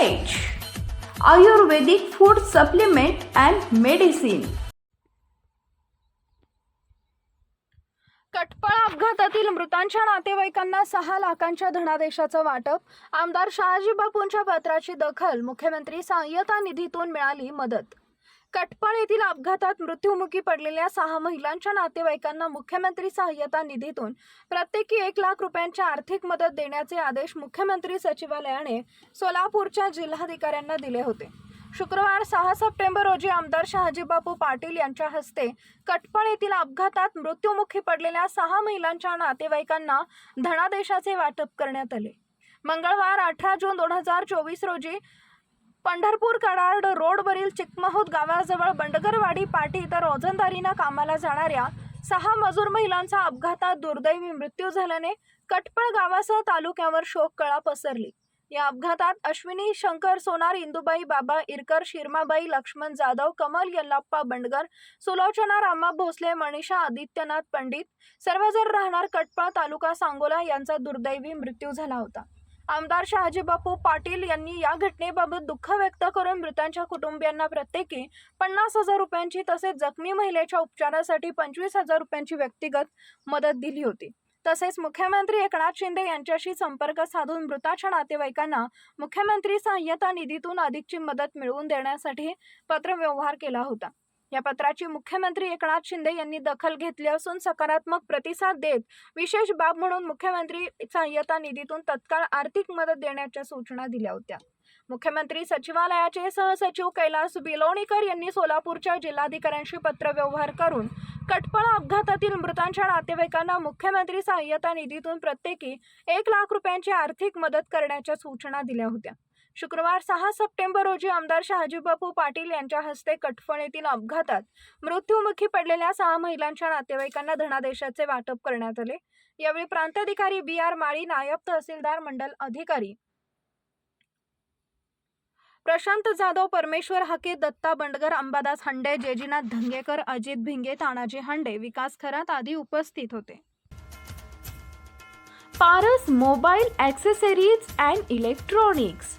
Ayurvedic food supplement and medicine कटपळ अपघातातील मृतांच्या नातेवाईकांना सहा लाखांच्या धनादेशाचं वाटप. आमदार शहाजी बापूंच्या पत्राची दखल मुख्यमंत्री सहाय्यता निधीतून मिळाली मदत. कटपाळ येथील अपघातात मृत्युमुखी पडलेल्या सहा महिलांच्या नातेवाईकांना मुख्यमंत्री सहाय्यता निधीतून प्रत्येकी एक लाख रुपयांची आर्थिक मदत देण्याचे आदेश मुख्यमंत्री सचिवालयाने सोलापूरच्या जिल्हाधिकाऱ्यांना दिले होते. शुक्रवार सहा सप्टेंबर रोजी आमदार शहाजीबापू पाटील यांच्या हस्ते कटपळ येथील अपघातात मृत्युमुखी पडलेल्या सहा महिलांच्या नातेवाईकांना धनादेशाचे वाटप करण्यात आले. मंगळवार अठरा जून दोन हजार चोवीस रोजी पंढरपूर कडार्ड रोडवरील चिकमहूद गावाजवळ बंडगरवाडी पाटी इथं रोजंदारीनं कामाला जाणाऱ्या सहा मजूर महिलांचा अपघातात दुर्दैवी मृत्यू झाल्याने कटपळ गावासह तालुक्यावर शोककळा पसरली. या अपघातात अश्विनी शंकर सोनार इंदुबाई बाबा इरकर शिरमाबाई लक्ष्मण जाधव कमल यल्लाप्पा बंडगर सुलोचना रामा भोसले मनीषा आदित्यनाथ पंडित सर्वजण राहणार कटपळ तालुका सांगोला यांचा दुर्दैवी मृत्यू झाला होता. आमदार शहाजीबापू पाटील यांनी या घटनेबाबत दुःख व्यक्त करून मृतांच्या कुटुंबियांना प्रत्येकी पन्नास हजार रुपयांची तसेच जखमी महिलेच्या उपचारासाठी पंचवीस हजार रुपयांची व्यक्तिगत मदत दिली होती. तसेच मुख्यमंत्री एकनाथ शिंदे यांच्याशी संपर्क साधून मृताच्या नातेवाईकांना मुख्यमंत्री सहाय्यता निधीतून अधिकची मदत मिळवून देण्यासाठी पत्रव्यवहार केला होता. या पत्राची मुख्यमंत्री एकनाथ शिंदे यांनी दखल घेतली असून सकारात्मक प्रतिसाद देत विशेष बाब म्हणून मुख्यमंत्री सहाय्यता निधीतून तत्काळ आर्थिक मदत देण्याच्या सूचना दिल्या होत्या. मुख्यमंत्री सचिवालयाचे सहसचिव कैलास बिलोणीकर यांनी सोलापूरच्या जिल्हाधिकाऱ्यांशी पत्रव्यवहार करून कटपळ अपघातातील मृतांच्या नातेवाईकांना मुख्यमंत्री सहाय्यता निधीतून प्रत्येकी एक लाख रुपयांची आर्थिक मदत करण्याच्या सूचना दिल्या होत्या. शुक्रवार सहा सप्टेंबर रोजी आमदार शहाजीबापू पाटील यांच्या हस्ते कटफणीतील येथील अपघातात मृत्युमुखी पडलेल्या सहा महिलांच्या नातेवाईकांना धनादेशाचे वाटप करण्यात आले. यावेळी प्रांताधिकारी बी आर माळी नायब तहसीलदार मंडल अधिकारी प्रशांत जाधव परमेश्वर हाके दत्ता बंडगर अंबादास हंडे जेजीनाथ धंगेकर अजित भिंगे तानाजी हंडे विकास खरात आदी उपस्थित होते. Paras mobile accessories and electronics.